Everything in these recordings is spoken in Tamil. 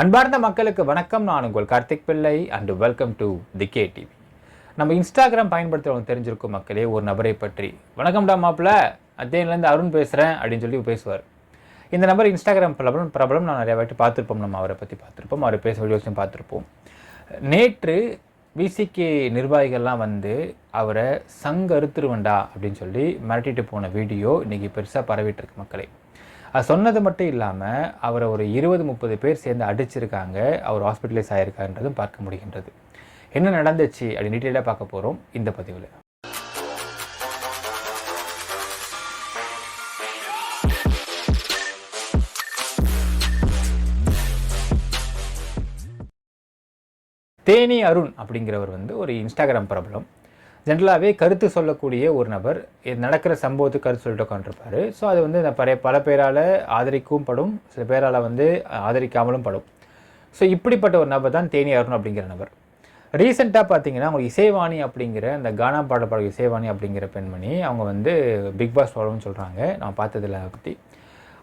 அன்பார்ந்த மக்களுக்கு வணக்கம். நான் உங்கள் Karthik Pillai and welcome to the K TV நம்ம இன்ஸ்டாகிராம் பயன்படுத்துகிறவங்க தெரிஞ்சிருக்கும் மக்களே ஒரு நபரை பற்றி. வணக்கம்டா மாப்பிள்ள. அத்தேன்லேருந்து அருண் பேசுகிறேன் அப்படின்னு சொல்லி பேசுவார். இந்த நபர் இன்ஸ்டாகிராம் பிரபலம் பிரபலம். நான் நிறைய வாட்டி பார்த்துருப்போம். நம்ம அவரை பற்றி பார்த்துருப்போம். அவரை பேச வீடியோஸையும் பார்த்துருப்போம். நேற்று விசிகே நிர்வாகிகள்லாம் வந்து அவரை சங்கருத்துருவண்டா அப்படின்னு சொல்லி மிரட்டிட்டு போன வீடியோ இன்றைக்கி பெருசாக பரவிட்டு இருக்கு மக்களே. அது சொன்னது மட்டும் இல்லாமல் அவரை ஒரு இருபது முப்பது பேர் சேர்ந்து அடிச்சிருக்காங்க. அவர் ஹாஸ்பிட்டலைஸ் ஆகிருக்கான்றதும் பார்க்க முடிகின்றது. என்ன நடந்துச்சு அப்படின்னு டீட்டெயிலாக பார்க்க போகிறோம் இந்த பதிவில். தேனி அருண் அப்படிங்கிறவர் வந்து ஒரு இன்ஸ்டாகிராம் பிரபலம். ஜென்ரலாகவே கருத்து சொல்லக்கூடிய ஒரு நபர் நடக்கிற சம்பவத்துக்கு கருத்து சொல்லிட்டு உட்காந்துருப்பாரு ஸோ அது வந்து பழைய பல பேரால் ஆதரிக்கவும் படும். சில பேரால் வந்து ஆதரிக்காமலும் படும். ஸோ இப்படிப்பட்ட ஒரு நபர் தான் தேனி அருண் அப்படிங்கிற நபர். ரீசெண்டாக பார்த்தீங்கன்னா அவங்க இசைவாணி அப்படிங்கிற அந்த கானா பாட பாட இசைவாணி அப்படிங்கிற பெண்மணி அவங்க வந்து பிக் பாஸ் பாடம்னு சொல்கிறாங்க நான் பார்த்ததில்ல பற்றி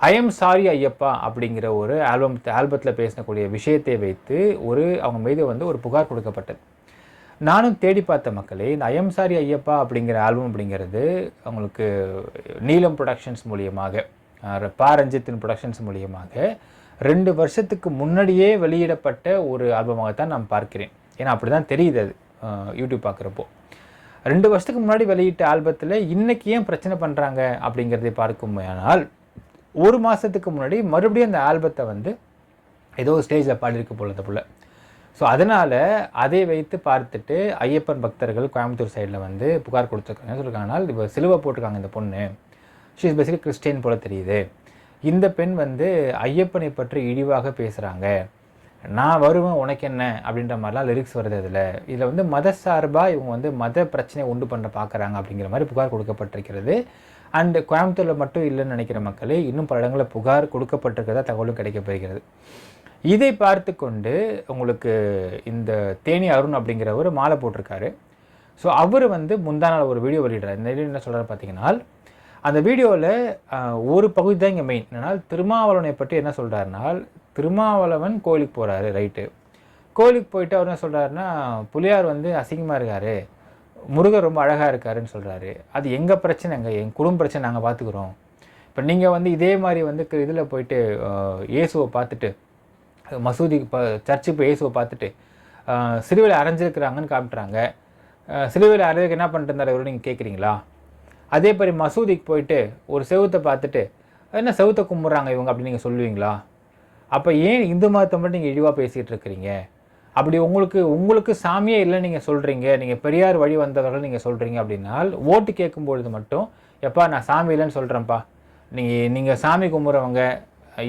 ஐ எம் சாரி ஐயப்பா அப்படிங்கிற ஒரு ஆல்பம் ஆல்பத்தில் பேசினக்கூடிய விஷயத்தை வைத்து ஒரு அவங்க மீது வந்து ஒரு புகார் கொடுக்கப்பட்டது. நானும் தேடி பார்த்த மக்களே இந்த ஐஎம் சாரி ஐயப்பா அப்படிங்கிற ஆல்பம் அப்படிங்கிறது அவங்களுக்கு நீலம் ப்ரொடக்ஷன்ஸ் மூலியமாக அஹ், பா ரஞ்சித்தின் ப்ரொடக்ஷன்ஸ் மூலியமாக ரெண்டு வருஷத்துக்கு முன்னாடியே வெளியிடப்பட்ட ஒரு ஆல்பமாகத்தான் நான் பார்க்கிறேன். ஏன்னா அப்படி தான் தெரியுது அது யூடியூப் பார்க்குறப்போ. ரெண்டு வருஷத்துக்கு முன்னாடி வெளியிட்ட ஆல்பத்தில் இன்றைக்கி ஏன் பிரச்சனை பண்ணுறாங்க அப்படிங்கிறதை பார்க்குமானால் ஒரு மாதத்துக்கு முன்னாடி மறுபடியும் அந்த ஆல்பத்தை வந்து ஏதோ ஸ்டேஜில் பாடியிருக்க போல போல் ஸோ அதனால் அதை வைத்து பார்த்துட்டு ஐயப்பன் பக்தர்கள் கோயம்புத்தூர் சைடில் வந்து புகார் கொடுத்துருக்காங்க. சொல்லியிருக்காங்க இப்போ சிலுவை போட்டிருக்காங்க இந்த பொண்ணு. ஷீ இஸ் பேசிக்கலி கிறிஸ்டியன் போல் தெரியுது. இந்த பெண் வந்து ஐயப்பனை பற்றி இழிவாக பேசுகிறாங்க நான் வருவேன் உனக்கு என்ன? அப்படின்ற மாதிரிலாம் லிரிக்ஸ் வருது இதில் இதில் வந்து மத சார்பாக இவங்க வந்து மத பிரச்சனை உண்டு பண்ண பார்க்குறாங்க அப்படிங்கிற மாதிரி புகார் கொடுக்கப்பட்டிருக்கிறது. அண்டு கோயம்புத்தூரில் மட்டும் இல்லைன்னு நினைக்கிற மக்களே இன்னும் பல இடங்களில் புகார் கொடுக்கப்பட்டிருக்கிறதா தகவலும் கிடைக்கப்பெறுகிறது இதை பார்த்து கொண்டு உங்களுக்கு இந்த தேனி அருண் அப்படிங்கிறவர் மாலை போட்டிருக்காரு. ஸோ அவர் வந்து முந்தா நாள் ஒரு வீடியோ வெளியிடுறார். இந்த வீடியோ என்ன சொல்கிறாரு பார்த்தீங்கன்னா அந்த வீடியோவில் ஒரு பகுதி தான் இங்கே மெயின் என்னன்னா திருமாவளவனை பற்றி என்ன சொல்கிறாருனால் திருமாவளவன் கோயிலுக்கு போகிறாரு ரைட்டு கோயிலுக்கு போயிட்டு அவர் என்ன சொல்கிறாருன்னா புலியார் வந்து அசிங்கமாக இருக்கார். முருகர் ரொம்ப அழகாக இருக்காருன்னு சொல்கிறாரு அது எங்கள் பிரச்சனைங்க என் குடும்ப பிரச்சனை நாங்கள் பார்த்துக்குறோம் இப்போ நீங்கள் வந்து இதே மாதிரி வந்து இதில் போயிட்டு இயேசுவை பார்த்துட்டு மசூதிக்கு இப்போ சர்ச்சுக்கு போய் இயேசுவை பார்த்துட்டு சிறுவையில் அரைஞ்சிருக்கிறாங்கன்னு காமிட்டுறாங்க அஹ், அரைஞ்சிருக்கு என்ன பண்ணிட்டு இருந்தார் இவரு நீங்கள் கேட்குறீங்களா அதே மாதிரி மசூதிக்கு போயிட்டு ஒரு செவுத்தை பார்த்துட்டு என்ன செவுத்தை கும்பிட்றாங்க இவங்க? அப்படின்னு நீங்கள் சொல்லுவீங்களா? அப்போ ஏன் இந்து மதத்தை மட்டும் நீங்கள் இழிவாக பேசிகிட்டு இருக்கிறீங்க? அப்படி உங்களுக்கு உங்களுக்கு சாமியே இல்லை நீங்கள் சொல்கிறீங்க நீங்கள் பெரியார் வழி வந்தவர்கள் நீங்கள் சொல்கிறீங்க அப்படின்னால் ஓட்டு கேட்கும்பொழுது மட்டும் எப்பா நான் சாமி இல்லைன்னு சொல்கிறேன்ப்பா நீங்கள் நீங்கள் சாமி கும்பிட்றவங்க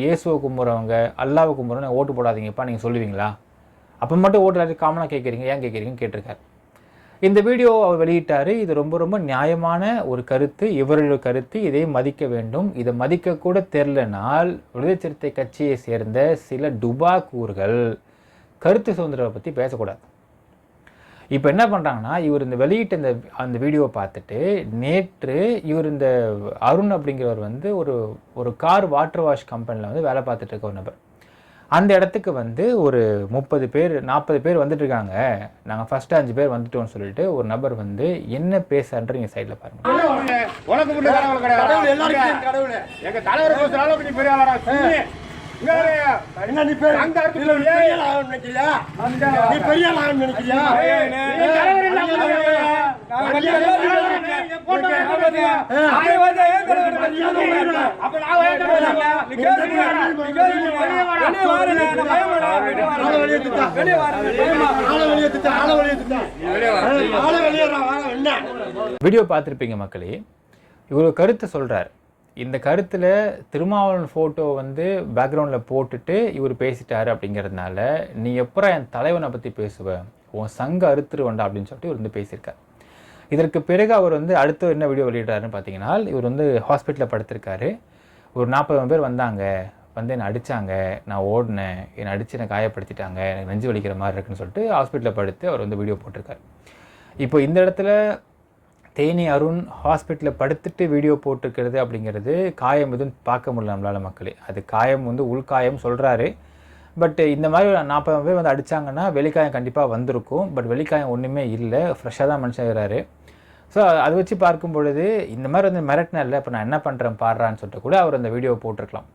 இயேசுவை கும்புறவங்க அல்லாவை கும்புறவங்க ஓட்டு போடாதீங்கப்பா நீங்கள் சொல்லுவீங்களா? அப்போ மட்டும் ஓட்டு எல்லாத்தையும் காமனாக கேட்குறீங்க ஏன் கேட்குறீங்கன்னு கேட்டிருக்காரு. இந்த வீடியோ அவர் வெளியிட்டார் இது ரொம்ப ரொம்ப நியாயமான ஒரு கருத்து இவருடைய கருத்து இதை மதிக்க வேண்டும். இதை மதிக்கக்கூட தெரிலனால் விடுதலை சிறுத்தை கட்சியை சேர்ந்த சில டுபா கூறுகள் கருத்து சுதந்திரத்தை பற்றி பேசக்கூடாது. இப்போ என்ன பண்ணுறாங்கன்னா இவர் இந்த வெளியிட்ட இந்த அந்த வீடியோவை பார்த்துட்டு நேற்று இவர் இந்த அருண் அப்படிங்கிறவர் வந்து ஒரு ஒரு கார் வாட்டர் வாஷ் கம்பெனியில் வந்து வேலை பார்த்துட்டு இருக்க ஒரு நபர். அந்த இடத்துக்கு வந்து ஒரு முப்பது பேர் நாற்பது பேர் வந்துட்டு இருக்காங்க. நாங்கள் ஃபர்ஸ்ட் அஞ்சு பேர் வந்துட்டோம்னு சொல்லிட்டு ஒரு நபர் வந்து என்ன பேசுறன்ற நீங்கள் சைடில் பாருங்க. என்ன நீ பெரிய இருக்கு இதுல நீ பெரிய ஆளா நினைக்கிறியா? நீ பெரிய ஆளா நினைக்கிறியா நீ தலைவர் இல்ல, வீடியோ பார்த்துருப்பீங்க மக்களே. இவர் கருத்தை சொல்கிறார் இந்த கருத்தில் திருமாவளவன் ஃபோட்டோ வந்து பேக்ரவுண்டில் போட்டுட்டு இவர் பேசிட்டாரு அப்படிங்கிறதுனால நீ எப்போ என் தலைவனை பற்றி பேசுவ? உன் சங்க அறுத்துருவண்டா அப்படின்னு சொல்லிட்டு இவர் வந்து பேசியிருக்கார். இதற்கு பிறகு அவர் வந்து அடுத்து என்ன வீடியோ வெளியிடுறாருன்னு பார்த்தீங்கன்னா இவர் வந்து ஹாஸ்பிட்டலில் படுத்திருக்காரு. ஒரு நாற்பது பேர் வந்தாங்க. வந்து என்னை அடித்தாங்க நான் ஓடினேன். என்னை அடித்து என்னை காயப்படுத்திட்டாங்க. எனக்கு நெஞ்சு வலிக்கிற மாதிரி இருக்குன்னு சொல்லிட்டு ஹாஸ்பிட்டலில் படுத்து அவர் வந்து வீடியோ போட்டிருக்காரு. இப்போ இந்த இடத்துல தேனி அருண் ஹாஸ்பிட்டலில் படுத்துட்டு வீடியோ போட்டிருக்கிறது அப்படிங்கிறது காயம் எதுவும் பார்க்க முடியல நம்மளால் மக்களே. அது காயம் வந்து உள்காயம் சொல்கிறாரு பட் இந்த மாதிரி நாற்பது பேர் வந்து அடித்தாங்கன்னா வெளிக்காயம் கண்டிப்பாக வந்திருக்கும். பட் வெளிக்காயம் ஒன்றுமே இல்லை. ஃப்ரெஷ்ஷாக தான் மனுஷன் இருக்கிறாரு ஸோ அதை வச்சு பார்க்கும் பொழுது இந்த மாதிரி வந்து மிரட்டினா இல்லை இப்போ நான் என்ன பண்ணுறேன் பாடுறான்னு சொல்லிட்டு கூட அவர் அந்த வீடியோவை போட்டிருக்கலாம்.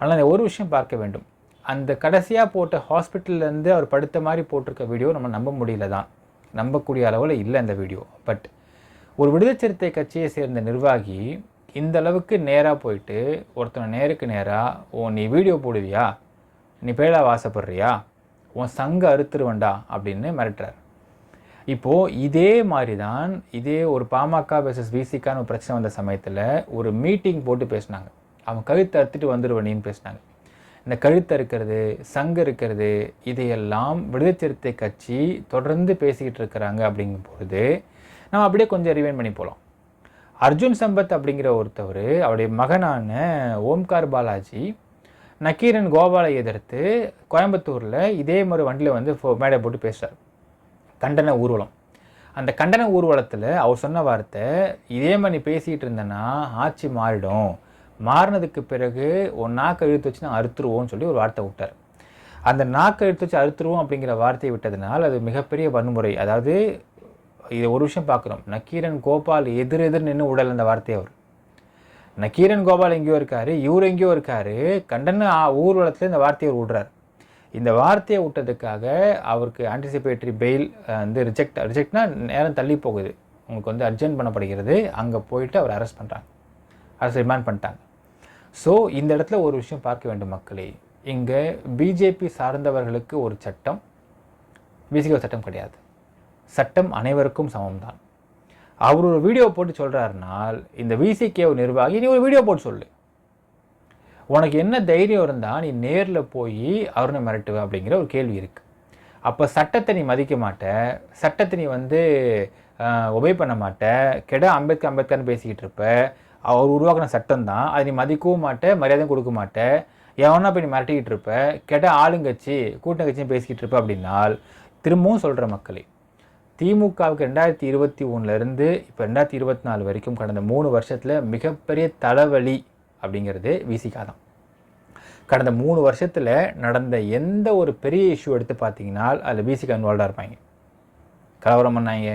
ஆனால் அந்த ஒரு விஷயம் பார்க்க வேண்டும். அந்த கடைசியாக போட்ட ஹாஸ்பிட்டல்லேருந்து அவர் படுத்த மாதிரி போட்டிருக்க வீடியோ நம்ம நம்ப முடியல தான் நம்பக்கூடிய அளவில் இல்லை அந்த வீடியோ. பட் ஒரு விடுதலை சிறுத்தை கட்சியை சேர்ந்த நிர்வாகி இந்த அளவுக்கு நேராக போயிட்டு ஒருத்தனை நேருக்கு நேராக ஓ நீ வீடியோ போடுவியா? நீ பேழா வாசப்படுறியா? உன் சங்க அறுத்துருவண்டா? அப்படின்னு மிரட்டுறார். இப்போது இதே மாதிரி தான் இதே ஒரு பாமக வெர்சஸ் விசிக்கான ஒரு பிரச்சனை வந்த சமயத்தில் ஒரு மீட்டிங் போட்டு பேசினாங்க. அவன் கழுத்தை அறுத்துட்டு வந்துடுவனின்னு பேசினாங்க. இந்த கழுத்து இருக்கிறது சங்கு இருக்கிறது இதையெல்லாம் விடுதலை சிறுத்தை கட்சி தொடர்ந்து பேசிக்கிட்டு இருக்கிறாங்க அப்படிங்கும் பொழுது நம்ம அப்படியே கொஞ்சம் ரிவைன் பண்ணி போகலாம் அர்ஜுன் சம்பத் அப்படிங்கிற ஒருத்தவர் அவருடைய மகனான ஓம்கார் பாலாஜி நக்கீரன் கோபாலை எதிர்த்து கோயம்புத்தூரில் இதே மாதிரி வண்டியில் வந்து ஃபோ- மேடை போட்டு பேசுகிறார் கண்டன ஊர்வலம். அந்த கண்டன ஊர்வலத்தில் அவர் சொன்ன வார்த்தை இதே மாதிரி நீ பேசிகிட்டு இருந்தேன்னா ஆட்சி மாறிடும். மாறினதுக்கு பிறகு உன் நாக்கை இழுத்து வச்சு நான் அறுத்துருவோம்னு சொல்லி ஒரு வார்த்தை விட்டார். அந்த நாக்கை எடுத்து வச்சு அறுத்துருவோம் அப்படிங்கிற வார்த்தையை விட்டதுனால் அது மிகப்பெரிய வன்முறை. அதாவது இதை ஒரு விஷயம் பார்க்குறோம். நக்கீரன் கோபால் எதிர் எதிர் நின்று உடல் அந்த வார்த்தையை அவர். நக்கீரன் கோபால் எங்கேயோ இருக்கார் இவர் எங்கேயோ இருக்கார் கண்டன ஊர்வலத்தில் இந்த வார்த்தையை அவர் விடுறார். இந்த வார்த்தையை விட்டதுக்காக அவருக்கு ஆன்டிசிபேட்டரி பெயில் வந்து ரிஜெக்ட் ரிஜெக்ட்னா நேரம் தள்ளி போகுது. உங்களுக்கு வந்து அர்ஜென்ட் பண்ணப்படுகிறது. அங்கே போயிட்டு அவர் அரெஸ்ட் பண்ணுறாங்க அரசு ரிமாண்ட் பண்ணிட்டாங்க. ஸோ இந்த இடத்துல ஒரு விஷயம் பார்க்க வேண்டும் மக்களே. இங்கே பிஜேபி சார்ந்தவர்களுக்கு ஒரு சட்டம். பிசிக்கு சட்டம் கிடையாது. சட்டம் அனைவருக்கும் சமம்தான். அவர் ஒரு வீடியோ போட்டு சொல்கிறாருனால் இந்த விசிகே ஒரு நிர்வாகி நீ ஒரு வீடியோ போட்டு சொல்லு. உனக்கு என்ன தைரியம் இருந்தால் நீ நேரில் போய் அவரை மிரட்டுவ அப்படிங்கிற ஒரு கேள்வி இருக்குது அப்போ சட்டத்தை நீ மதிக்க மாட்ட. சட்டத்தை நீ வந்து ஒபே பண்ண மாட்ட. கெட அம்பேத்கர் அம்பேத்கர்னு பேசிக்கிட்டு இருப்ப. அவர் உருவாக்கின சட்டம் தான் அதை நீ மதிக்கவும் மாட்ட மரியாதையும் கொடுக்க மாட்ட. எவனா போய் நீ மிரட்டிக்கிட்டு இருப்ப. கெட ஆளுங்கட்சி கூட்டங்கட்சியும் பேசிக்கிட்டு இருப்ப அப்படின்னால் திரும்பவும் சொல்கிற மக்களே திமுகவுக்கு ரெண்டாயிரத்தி இருபத்தி ஒன்றுலேருந்து இப்போ ரெண்டாயிரத்தி இருபத்தி நாலு வரைக்கும் கடந்த மூணு வருஷத்தில் மிகப்பெரிய தலைவலி அப்படிங்கிறது விசிகா தான். கடந்த மூணு வருஷத்தில் நடந்த எந்த ஒரு பெரிய இஷ்யூ எடுத்து பார்த்தீங்கன்னா அதில் விசிகா இன்வால்வாக இருப்பாங்க. கலவரம் பண்ணாங்க.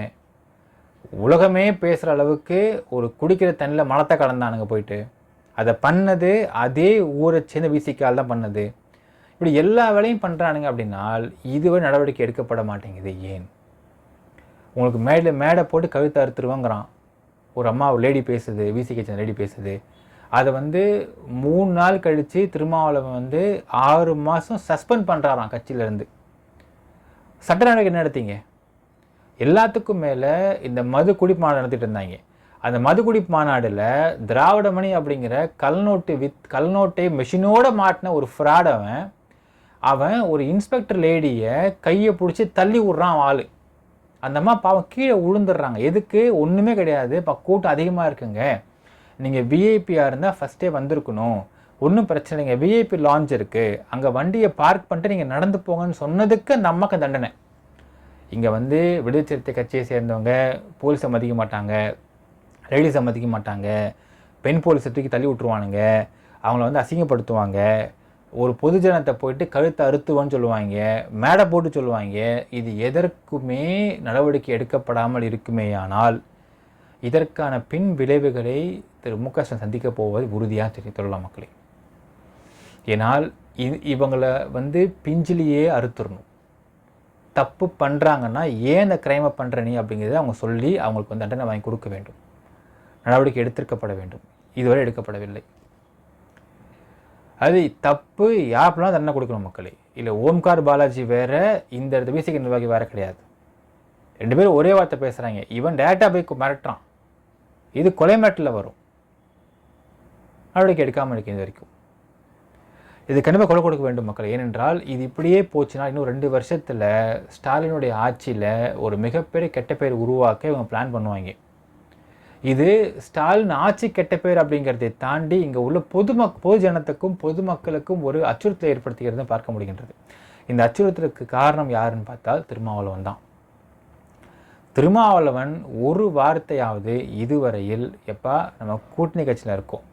உலகமே பேசுகிற அளவுக்கு ஒரு குடிக்கிற தண்ணியில் மலத்தை கலந்தானுங்க போயிட்டு. அதை பண்ணது அதே ஊரை சேர்ந்த விசிக்கால் தான் பண்ணது. இப்படி எல்லா வேலையும் பண்ணுறானுங்க அப்படின்னால் இதுவே நடவடிக்கை எடுக்கப்பட மாட்டேங்குது. ஏன்? உங்களுக்கு மேடை மேடை போட்டு கவிதை அறுத்துருவாங்கிறான். ஒரு அம்மா ஒரு லேடி பேசுது விசி கிச்சன் லேடி பேசுது. அதை வந்து மூணு நாள் கழித்து திருமாவளவன் வந்து ஆறு மாதம் சஸ்பெண்ட் பண்ணுறாராம் கட்சியிலேருந்து. சட்ட நடவடிக்கை என்ன நடத்திங்க? எல்லாத்துக்கும் மேலே இந்த மது குடிப்பு மாநாடு நடத்திட்டு இருந்தாங்க. அந்த மது குடிப்பு மாநாடில் திராவிடமணி அப்படிங்கிற கல்நோட்டு வித் கல்நோட்டை மெஷினோட மாட்டின ஒரு ஃப்ராடவன் அவன் அவன் ஒரு இன்ஸ்பெக்டர் லேடியை கையை பிடிச்சி தள்ளி விட்றான் ஆள். அந்த அம்மா பாவம் கீழே விழுந்துடுறாங்க எதுக்கு? ஒன்றுமே கிடையாது. இப்போ கூட்டம் அதிகமாக இருக்குங்க. நீங்கள் விஐபியாக இருந்தால் ஃபஸ்ட்டே வந்திருக்கணும். ஒன்றும் பிரச்சனை இல்லைங்க. விஐபி லான்ச் இருக்குது அங்கே வண்டியை பார்க் பண்ணிட்டு நீங்கள் நடந்து போங்கன்னு சொன்னதுக்கு அந்த அம்மாக்கு தண்டனை. இங்கே வந்து விடுதலை கட்சியை சேர்ந்தவங்க போலீஸை மதிக்க மாட்டாங்க லேடிஸை மதிக்க மாட்டாங்க பெண் போலீஸை தூக்கி தள்ளி விட்ருவானுங்க அவங்கள வந்து அசிங்கப்படுத்துவாங்க ஒரு பொதுஜனத்தை போயிட்டு கழுத்தை அறுத்துவன்னு சொல்லுவாங்க மேடை போட்டு சொல்லுவாங்க இது எதற்குமே நடவடிக்கை எடுக்கப்படாமல் இருக்குமேயானால் இதற்கான பின் விளைவுகளை திரு மு க ஸ்டாலின் சந்திக்கப் போவது உறுதியாக தெரியும் சொல்லலாம் மக்களே. ஏனால் இது இவங்களை வந்து பிஞ்சிலேயே அறுத்துடணும் தப்பு பண்ணுறாங்கன்னா ஏன் இந்த கிரைமை பண்ணுற நீ அப்படிங்கிறத அவங்க சொல்லி அவங்களுக்கு வந்து தண்டனை வாங்கி கொடுக்க வேண்டும். நடவடிக்கை எடுத்திருக்கப்பட வேண்டும். இதுவரை எடுக்கப்படவில்லை. அது தப்பு யாருக்கெல்லாம் தண்டனை கொடுக்கணும் மக்களே? இல்லை ஓம்கார் பாலாஜி வேறு இந்த இடத்து விசிக நிர்வாகி வேறு கிடையாது. ரெண்டு பேரும் ஒரே வார்த்தை பேசுகிறாங்க இவன் டேட்டா போய் மிரட்டுறான். இது கொலை மிரட்டில் வரும். நடவடிக்கை எடுக்காமல் இருக்கு இது வரைக்கும். இது கண்டிப்பாக கொலை கொடுக்க வேண்டும் மக்கள். ஏனென்றால் இது இப்படியே போச்சுன்னா இன்னும் ரெண்டு வருஷத்தில் ஸ்டாலினுடைய ஆட்சியில் ஒரு மிகப்பெரிய கெட்ட பேர் உருவாக்க இவங்க பிளான் பண்ணுவாங்க. இது ஸ்டாலின் ஆட்சி கெட்ட பேர் அப்படிங்கிறதை தாண்டி இங்கே உள்ள பொதுமக் பொதுஜனத்துக்கும் பொதுமக்களுக்கும் ஒரு அச்சுறுத்தலை ஏற்படுத்துகிறது பார்க்க முடிகின்றது. இந்த அச்சுறுத்தலுக்கு காரணம் யாருன்னு பார்த்தால் திருமாவளவன் தான். திருமாவளவன் ஒரு வார்த்தையாவது இதுவரையில் எப்பா நம்ம கூட்டணி கட்சியில் இருக்கோம்.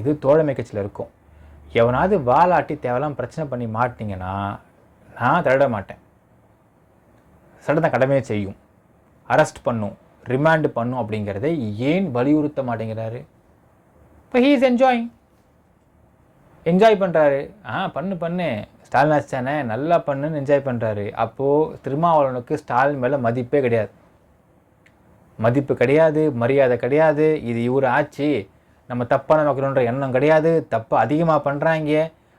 இது தோழமை கட்சியில் இருக்கும். எவனாவது வாலாட்டி தேவையில்லாம் பிரச்சனை பண்ணி மாட்டிங்கன்னா நான் தட மாட்டேன். சட்டத்தை கடமையை செய்யும். அரெஸ்ட் பண்ணும். ரிமாண்டு பண்ணும் அப்படிங்கிறத ஏன் வலியுறுத்த மாட்டேங்கிறாரு? இப்போ ஹீ இஸ் என்ஜாயிங் என்ஜாய் பண்ணுறாரு ஆ பண்ணு பண்ணு. ஸ்டாலின் ஆச்சு தானே? நல்லா பண்ணுன்னு என்ஜாய் பண்ணுறாரு அப்போது திருமாவளவனுக்கு ஸ்டாலின் மேலே மதிப்பே கிடையாது. மதிப்பு கிடையாது மரியாதை கிடையாது. இது இவர் ஆட்சி. நம்ம தப்பான நோக்கணுன்ற எண்ணம் கிடையாது. தப்பை அதிகமாக பண்ணுறாங்க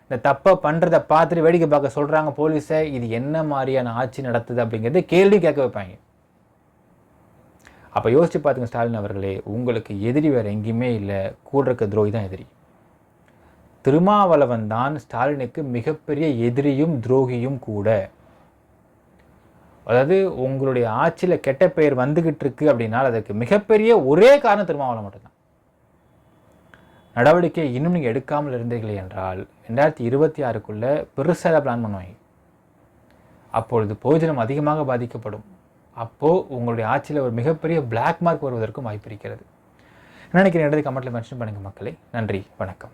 இந்த தப்பை பண்ணுறத பார்த்துட்டு வேடிக்கை பார்க்க சொல்கிறாங்க போலீஸை. இது என்ன மாதிரியான ஆட்சி நடத்துது அப்படிங்கிறது கேள்வி கேட்க வைப்பாங்க. அப்போ யோசித்து பார்த்துங்க ஸ்டாலின் அவர்களே உங்களுக்கு எதிரி வேறு எங்கேயுமே இல்லை கூட இருக்க துரோகி தான் எதிரி. திருமாவளவன் தான் ஸ்டாலினுக்கு மிகப்பெரிய எதிரியும் துரோகியும் கூட. அதாவது உங்களுடைய ஆட்சியில் கெட்ட பெயர் வந்துக்கிட்டு இருக்கு அப்படின்னால் அதற்கு மிகப்பெரிய ஒரே காரணம் திருமாவளவன் மட்டும்தான். நடவடிக்கை இன்னும் நீங்கள் எடுக்காமல் இருந்தீர்கள் என்றால் ரெண்டாயிரத்தி இருபத்தி ஆறுக்குள்ளே பெருசாக பிளான் பண்ணுவாங்க. அப்பொழுது போஜனம் அதிகமாக பாதிக்கப்படும். அப்போது உங்களுடைய ஆட்சியில் ஒரு மிகப்பெரிய பிளாக் மார்க் வருவதற்கும் வாய்ப்பு இருக்கிறது. நினைக்கிறேன் நினைக்கிறேன் கமெண்ட்டில் மென்ஷன் பண்ணுங்கள் மக்களே. நன்றி. வணக்கம்.